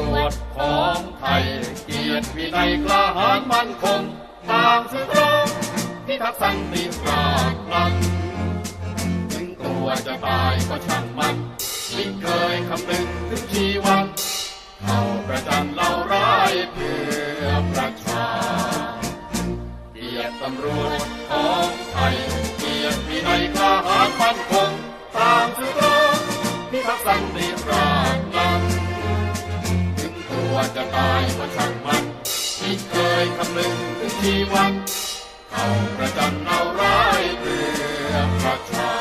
รวจของไทย เกียรติวินัยกล้าหาญมั่นคงทางสุครองที่ทักสันติปราดนั้ถึงตัวจะตายก็ช่าง ชีวัน เข้าประจันเอาร้ายเพื่อประชา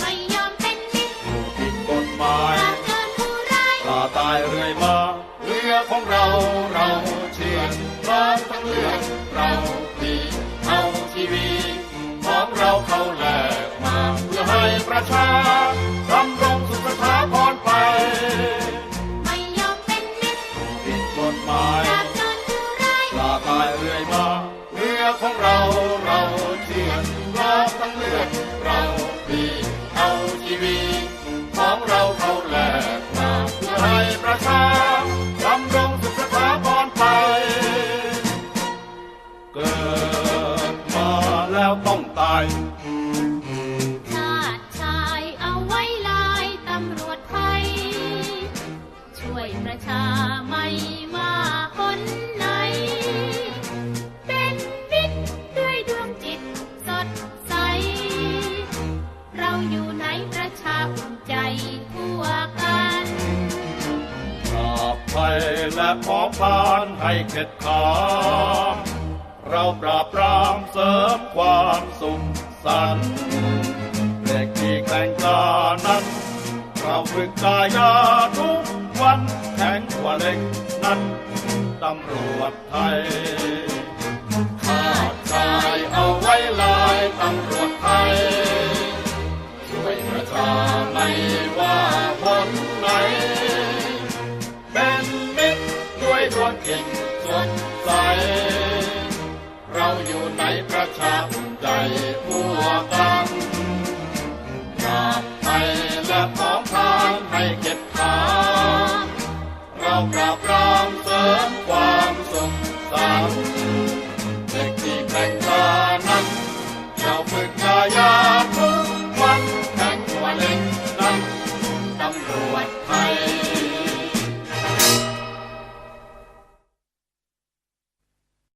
ไม่ยอมเป็นมิตรผู้ผิดกฎหมายปราบเดินผู้ร้ายตาตายเรื่อยมาเรือของเราเราเชื่อร้อนทั้งเลือดเราดีเอาชีวิตของเราเข้าแลกมาเพื่อให้ประชา ของเราเราเชื่อร้อนทั้งเลือดเราดีเอาชีวิตของเราเขาแลกมาเพื่อให้ประชาดำรงสุขสถาพรไป เกิดมาแล้วต้องตายชาติชายเอาไว้ลายตำรวจไทย ช่วยประชาไม่ว่า และขอพานให้เข็ดขามเราปราบปรามเสริมความสุขสันต์เด็กที่แข่งกานั้น เราฝึกกายาทุกวันแข็งกว่าเล็กนั้นตำรวจไทย ยดวงจิตสดใส เราอยู่ในประชาอุ่นใจทั่วกันกราบภัยและของทานให้เก็บขาเรากราบ